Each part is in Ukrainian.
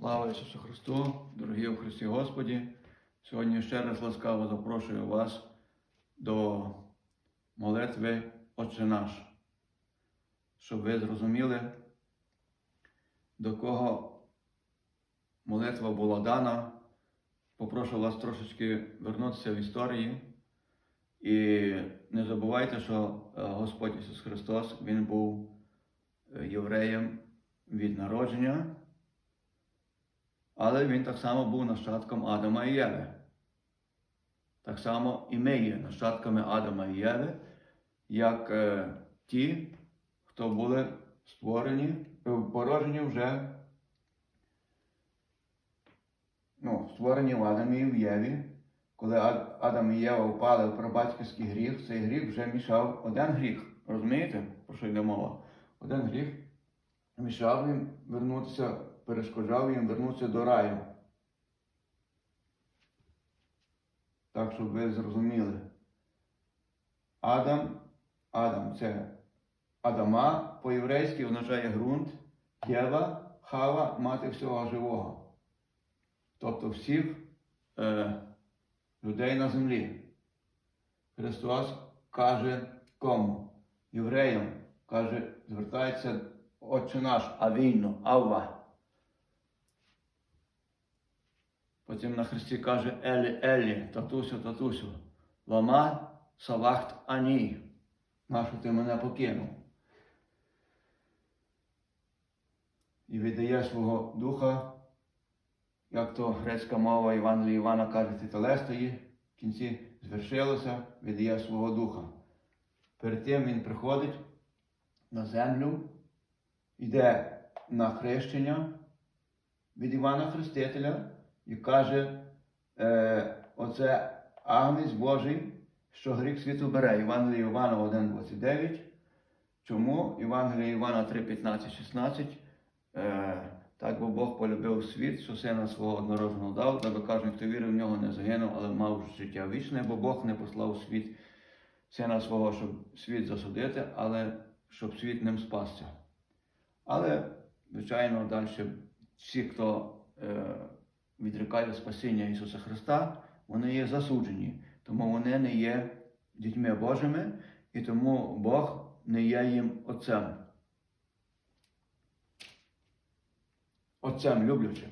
Слава Ісусу Христу, дорогі у Христі Господі. Сьогодні ще раз ласкаво запрошую вас до молитви Отче наш, щоб ви зрозуміли, до кого молитва була дана. Попрошу вас трошечки вернутися в історії. І не забувайте, що е, Господь Ісус Христос Він був е, євреєм від народження. Але він так само був нащадком Адама і Єви. Так само і ми є нащадками Адама і Єви, як е, ті, хто були створені, е, породжені вже, ну, створені в Адамі і в Єві. Коли Адам і Єва впали в прабатьківський гріх, цей гріх вже мішав один гріх. Розумієте, про що йде мова? Один гріх мішав їм вернутися, перешкоджав їм вернутися до раю. Так, щоб ви зрозуміли. Адам, Адам це Адама по-єврейськи означає ґрунт, Єва, Хава, мати всього живого. Тобто всіх е, людей на землі. Христос каже кому? Євреям каже, звертається Отче наш, Авійно, Авва. Потім на Христі каже Елі, Елі, татусю, татусю, лама салахт ані. Нащо ти мене покинув? І віддає свого духа, як то грецька мова Євангелія Івана каже, титалестої, в кінці звершилося, віддає свого духа. Перед тим він приходить на землю, йде на хрещення від Івана Хрестителя і каже, е, оце Агнець Божий, що гріх світу бере. Євангелія Івана 1,29. Чому? Євангелія Івана 3, 15, 16. Е, так бо Бог полюбив світ, що сина свого однородженого дав, даби кожен, хто вірив в нього, не загинув, але мав життя вічне, бо Бог не послав світ сина свого, щоб світ засудити, але щоб світ ним спасся. Але, звичайно, далі всі, хто е, відрікає спасіння Ісуса Христа, вони є засуджені, тому вони не є дітьми Божими, і тому Бог не є їм Отцем. Отцем люблячим.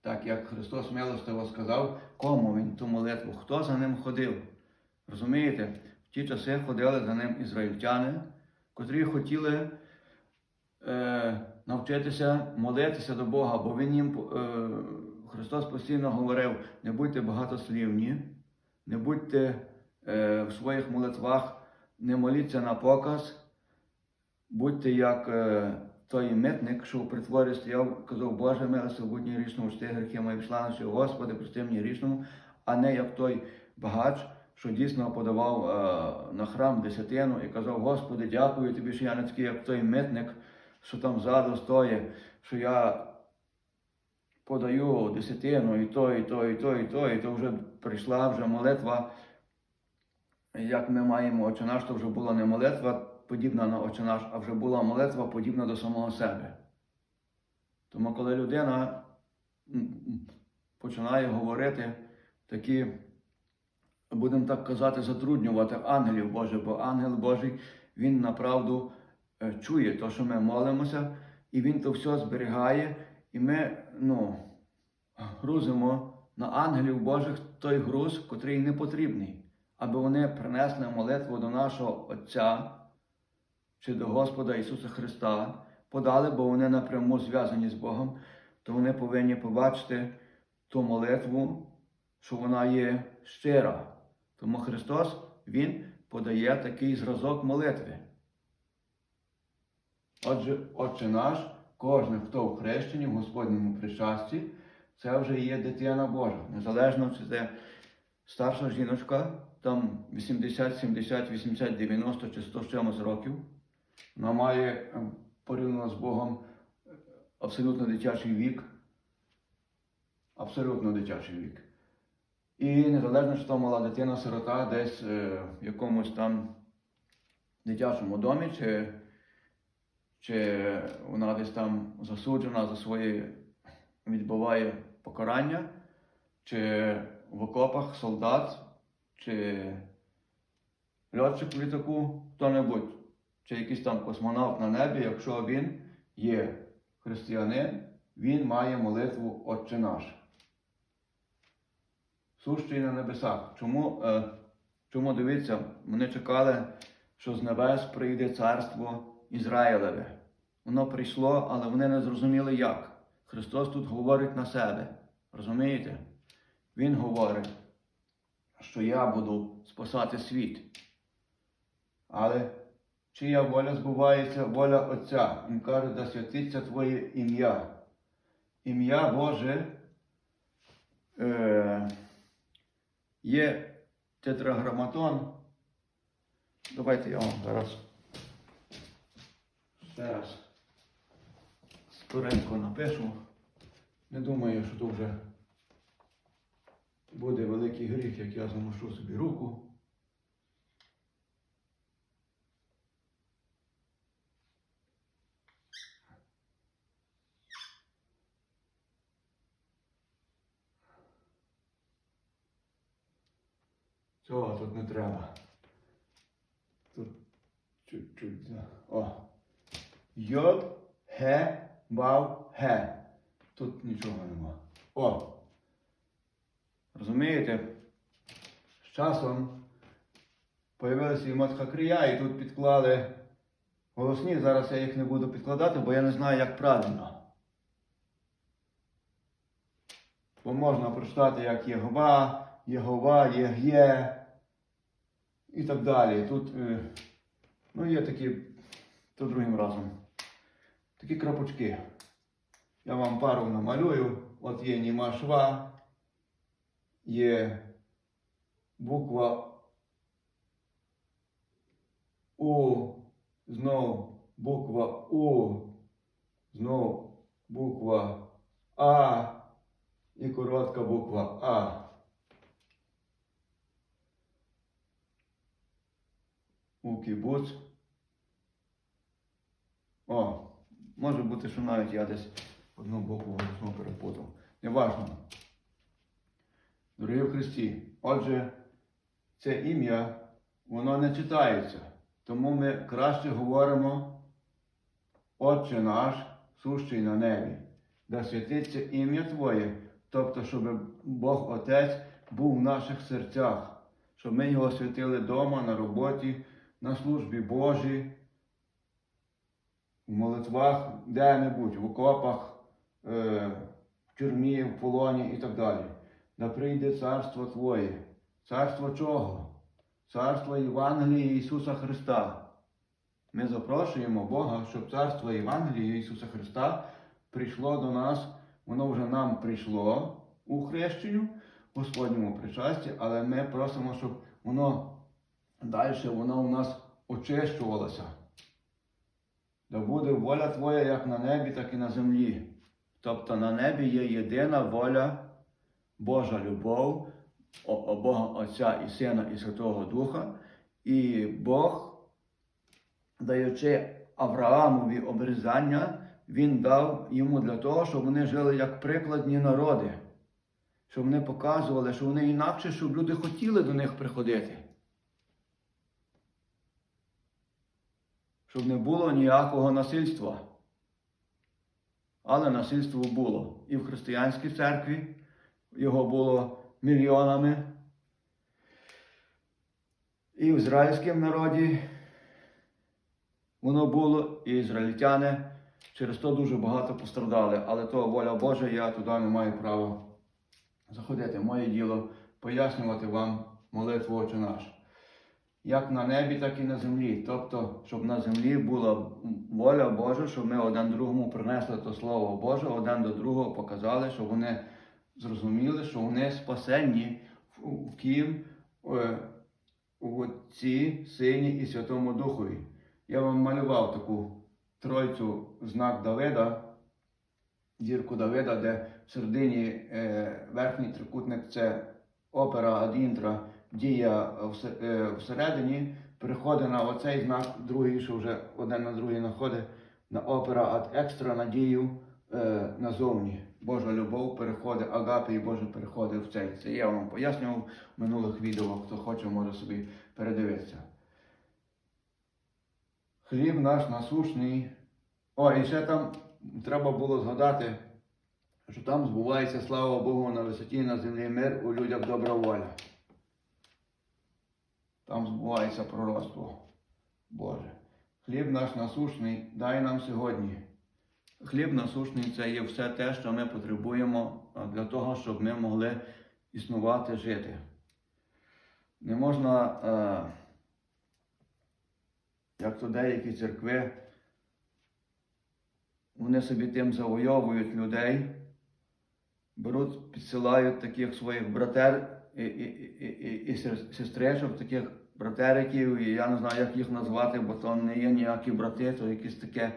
Так як Христос милостиво сказав, кому Він ту молитву, хто за ним ходив. Розумієте, в ті часи ходили за ним ізраїльтяни, котрі хотіли е, навчитися молитися до Бога, бо Він їм е, Христос постійно говорив: не будьте багатослівні, не будьте е, в своїх молитвах, не моліться на показ, будьте як е, той митник, що у притворі стояв, казав, Боже, мені грішному, що ти гріхи мої пішла на Господи, прости мені грішному, а не як той багач, що дійсно подавав е, на храм десятину і казав, Господи, дякую тобі, що я не такий, як той митник, що там ззаду стоїть, що я подаю десятину і то, і то, і то, і то, і то вже прийшла вже молитва. Як ми маємо Отче наш, то вже була не молитва подібна на Отче наш, а вже була молитва подібна до самого себе. Тому коли людина починає говорити такі, будемо так казати, затруднювати ангелів Божих, бо ангел Божий, він направду е, чує те, що ми молимося, і він то все зберігає, і ми ну, грузимо на ангелів Божих той груз, котрий не потрібний, аби вони принесли молитву до нашого Отця чи до Господа Ісуса Христа, подали, бо вони напряму зв'язані з Богом, то вони повинні побачити ту молитву, що вона є щира. Тому Христос Він подає такий зразок молитви. Отже, Отче наш, кожен, хто в хрещенні, в Господньому причасті, це вже є дитина Божа. Незалежно, чи це старша жіночка, там 80, 70, 80, 90 чи 100 чимось років. Вона має е, порівняно з Богом е, абсолютно дитячий вік. Абсолютно дитячий вік. І незалежно, чи то мала дитина-сирота десь е, в якомусь там дитячому домі, чи, чи вона десь там засуджена за свої відбуває покарання, чи в окопах солдат, чи льотчик в літаку, хто-небудь, чи якийсь там космонавт на небі, якщо він є християнин, він має молитву Отче наш. Сущий на небесах. Чому, е, чому дивіться, вони чекали, що з небес прийде царство Ізраїлеве. Воно прийшло, але вони не зрозуміли як. Христос тут говорить на себе. Розумієте? Він говорить, що я буду спасати світ. Але чия воля збувається, воля Отця. Він каже, да святиться Твоє ім'я. Ім'я Боже е, є тетраграматон. Давайте я вам зараз ще раз скоренько напишу. Не думаю, що то вже буде великий гріх, як я заношу собі руку. Цього тут не треба. Тут чуть-чуть. О. Йод, ге, вав, ге. Тут нічого нема. О. Розумієте? З часом появилася і матхакрія, і тут підклали голосні. Зараз я їх не буду підкладати, бо я не знаю, як правильно. Бо можна прочитати як Єгова, Єгова, Єг'є і так далі. Тут е, ну, є такі, то другим разом. Такі крапочки. Я вам пару намалюю. От є німа шва, є буква У, знов буква У, знов буква А і коротка буква А. У кібуц. О, може бути, що навіть я десь одну букву голосну перепутав. Неважно. Дорогі в Христі, отже, це ім'я, воно не читається. Тому ми краще говоримо Отче наш, сущий на небі, да святиться ім'я Твоє, тобто, щоб Бог Отець був в наших серцях, щоб ми його святили вдома, на роботі, на службі Божій, в молитвах, де-небудь, в окопах, е, в тюрмі, в полоні і так далі. Да прийде царство Твоє. Царство чого? Царство Євангелії Ісуса Христа. Ми запрошуємо Бога, щоб царство Євангелії Ісуса Христа прийшло до нас, воно вже нам прийшло у хрещенню, Господньому причасті, але ми просимо, щоб воно далі воно у нас очищувалося. Да буде воля Твоя як на небі, так і на землі. Тобто на небі є єдина воля, Божа любов, Бога Отця і Сина і Святого Духа, і Бог, даючи Авраамові обрізання, Він дав йому для того, щоб вони жили як прикладні народи, щоб вони показували, що вони інакше, щоб люди хотіли до них приходити. Щоб не було ніякого насильства. Але насильство було. І в християнській церкві його було мільйонами. І в ізраїльському народі воно було, і ізраїльтяни через то дуже багато пострадали. Але то воля Божа, я туди не маю права заходити. Моє діло пояснювати вам молитву Отче наш. Як на небі, так і на землі. Тобто, щоб на землі була воля Божа, щоб ми один другому принесли то Слово Боже, один до другого показали, щоб вони зрозуміли, що вони спасенні в, ким е, в Отці, Сині і Святому Духові. Я вам малював таку тройцю знак Давида, зірку Давида, де в середині е, верхній трикутник це опера Адінтра, дія е, всередині, переходить на оцей знак, другий, що вже один на другий знаходить, на опера ад екстра, на дію е, назовні. Божа любов переходить, агапі і Боже переходить в цей. Це я вам пояснював в минулих відео, хто хоче, може собі передивитися. Хліб наш насушний. О, і ще там треба було згадати, що там збувається, слава Богу, на висоті на землі мир у людях добра воля. Там збувається пророцтво Боже. Хліб наш насушний, дай нам сьогодні. Хліб насушний це є все те, що ми потребуємо для того, щоб ми могли існувати, жити. Не можна, е, як то деякі церкви, вони собі тим завойовують людей, беруть, підсилають таких своїх братер і, і, і, і, сестричок, таких братериків, і я не знаю, як їх назвати, бо то не є ніякі брати, то якісь таке.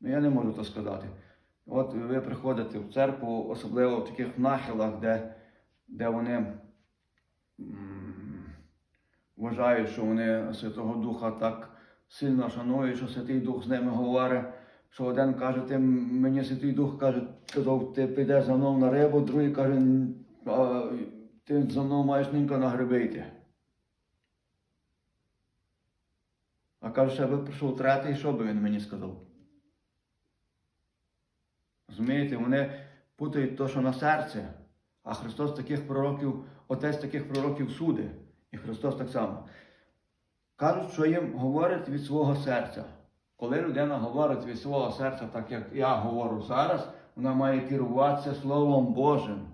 Ну, я не можу то сказати. От ви приходите в церкву, особливо в таких нахилах, де, де вони м, вважають, що вони Святого Духа так сильно шанують, що Святий Дух з ними говорить. Що один каже, ти мені Святий Дух каже, казав, ти підеш за мною на рибу, другий каже, «Н- а, ти за мною маєш ненько на гриби йти. А каже, ще би прийшов третій, що би він мені сказав? Розумієте, вони путають то, що на серце, а Христос таких пророків, отець таких пророків суди. І Христос так само. Кажуть, що їм говорить від свого серця. Коли людина говорить від свого серця, так як я говорю зараз, вона має керуватися Словом Божим.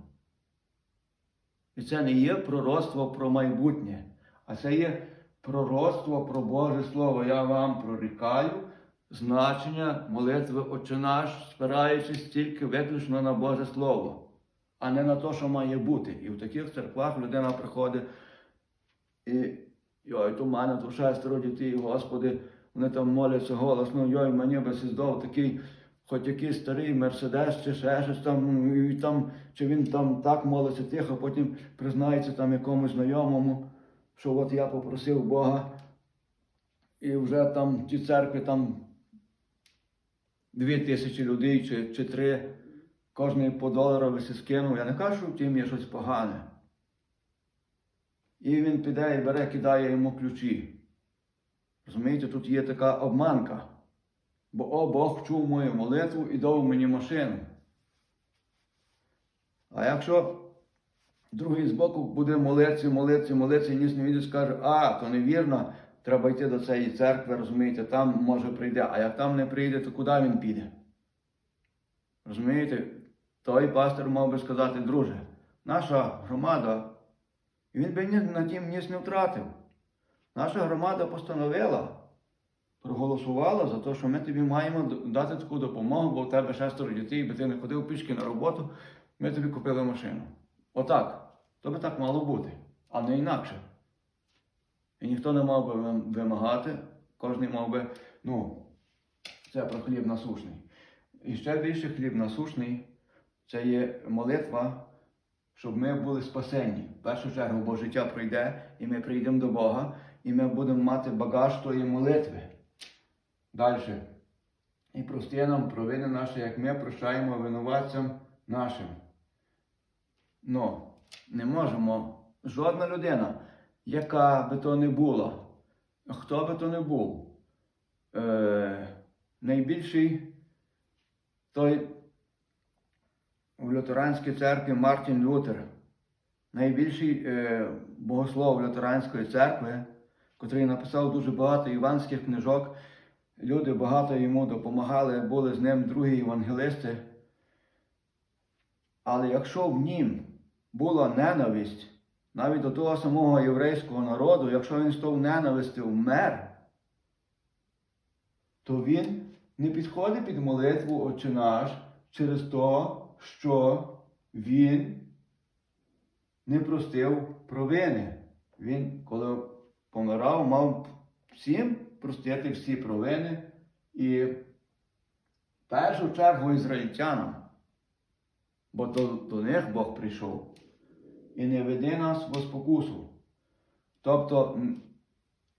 І це не є пророцтво про майбутнє, а це є пророцтво про Боже Слово. Я вам прорікаю значення молитви Отче наш, спираючись тільки виключно на Боже Слово, а не на те, що має бути. І в таких церквах людина приходить і йой, то в мене то шестеро дітей, Господи, вони там моляться голосно, йой, мені би здав такий, хоч якийсь старий мерседес чи ще щось там, ну, і там, чи він там так молиться тихо, потім признається там якомусь знайомому, що от я попросив Бога, і вже там в тій церкві там дві тисячі людей чи, чи три, кожний по доларові си скинув. Я не кажу, що в тім є щось погане. І він піде і бере, кидає йому ключі. Розумієте, тут є така обманка. Бо о, Бог чув мою молитву і дав мені машину. А якщо другий збоку буде молитися, молитися, молитися, і ніс не відео скаже, а, то невірно, треба йти до цієї церкви, розумієте, там може прийде. А як там не прийде, то куди він піде? Розумієте? Той пастор мав би сказати, друже, наша громада, і він би на тім ніс не втратив. Наша громада постановила, проголосувала за те, що ми тобі маємо дати таку допомогу, бо в тебе шестеро дітей, би ти не ходив пішки на роботу, ми тобі купили машину. Отак. То би так мало бути, а не інакше. І ніхто не мав би вимагати, кожен мав би, ну, це про хліб насушний. І ще більше хліб насушний це є молитва, щоб ми були спасені. В першу чергу, бо життя пройде, і ми прийдемо до Бога, і ми будемо мати багаж тої молитви. Далі. І прости нам провини наші, як ми прощаємо винуватцям нашим. Ну, не можемо. Жодна людина, яка би то не була, хто би то не був, е, найбільший той в лютеранській церкві Мартін Лютер, найбільший е, богослов лютеранської церкви, котрий написав дуже багато іванських книжок. Люди багато йому допомагали, були з ним другі євангелисти. Але якщо в нім була ненависть навіть до того самого єврейського народу, якщо він з того ненависти вмер, то він не підходить під молитву Отче наш через те, що він не простив провини. Він, коли помирав, мав всім простити всі провини і в першу чергу ізраїльтянам, бо до, до них Бог прийшов. І не веди нас в спокусу. Тобто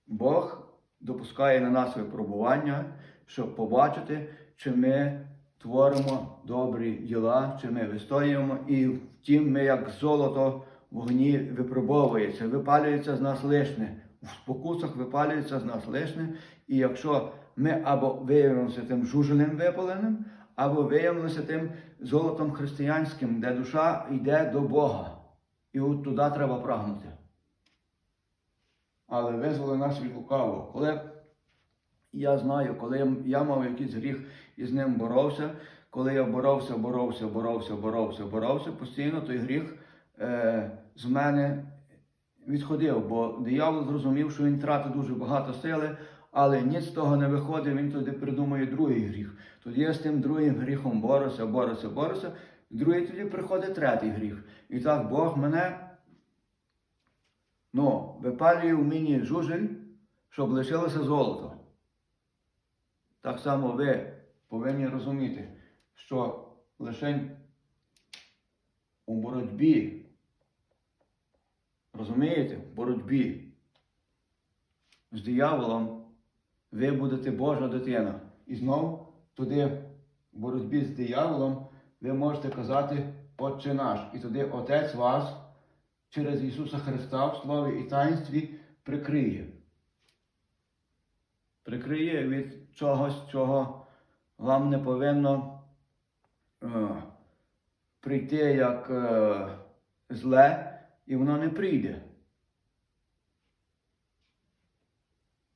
Бог допускає на нас випробування, щоб побачити, чи ми творимо добрі діла, чи ми вистоюємо, і втім ми, як золото вогні випробовується, випалюється з нас лишне. В спокусах випалюється з нас лишне, і якщо ми або виявимося тим жужелем випаленим, або виявимося тим золотом християнським, де душа йде до Бога. І от туди треба прагнути. Але визволи нас від лукавого. Коли я знаю, коли я мав якийсь гріх і з ним боровся, коли я боровся, боровся, боровся, боровся, боровся, постійно той гріх е, з мене відходив, бо диявол зрозумів, що він тратить дуже багато сили, але ніц з того не виходить, він тоді придумує другий гріх. Тоді я з тим другим гріхом борюся, борюся, борюся, другий тоді приходить третій гріх. І так Бог мене ну, випалює в мені жужель, щоб лишилося золото. Так само ви повинні розуміти, що лише у боротьбі, розумієте, в боротьбі з дияволом ви будете Божа дитина. І знов туди в боротьбі з дияволом ви можете казати Отче наш. І туди Отець вас через Ісуса Христа в Слові і таїнстві прикриє. Прикриє від чогось, чого вам не повинно е, прийти як е, зле, і воно не прийде.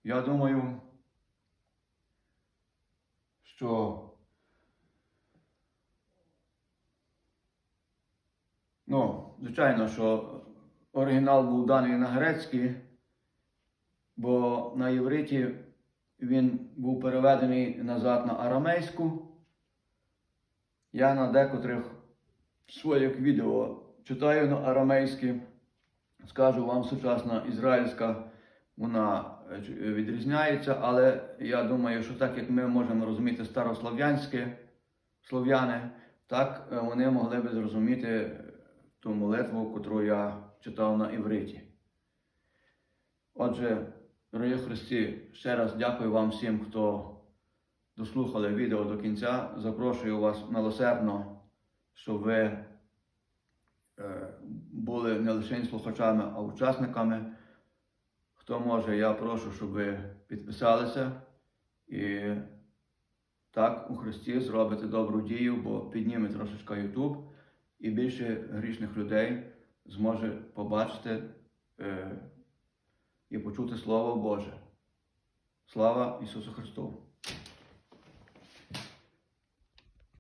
Я думаю, що ну, звичайно, що оригінал був даний на грецький, бо на євриті він був переведений назад на арамейську. Я на декотрих своїх відео читаю на арамейській. Скажу вам, сучасна ізраїльська, вона е, відрізняється, але я думаю, що так як ми можемо розуміти старослов'янське слов'яни, так е, вони могли би зрозуміти ту молитву, яку я читав на івриті. Отже, дорогі Христі, ще раз дякую вам всім, хто дослухали відео до кінця. Запрошую вас милосердно, щоб ви е, були не лише слухачами, а учасниками. Хто може, я прошу, щоб ви підписалися і так у Христі зробите добру дію, бо підніме трошечки Ютуб, і більше грішних людей зможе побачити е, і почути Слово Боже. Слава Ісусу Христу!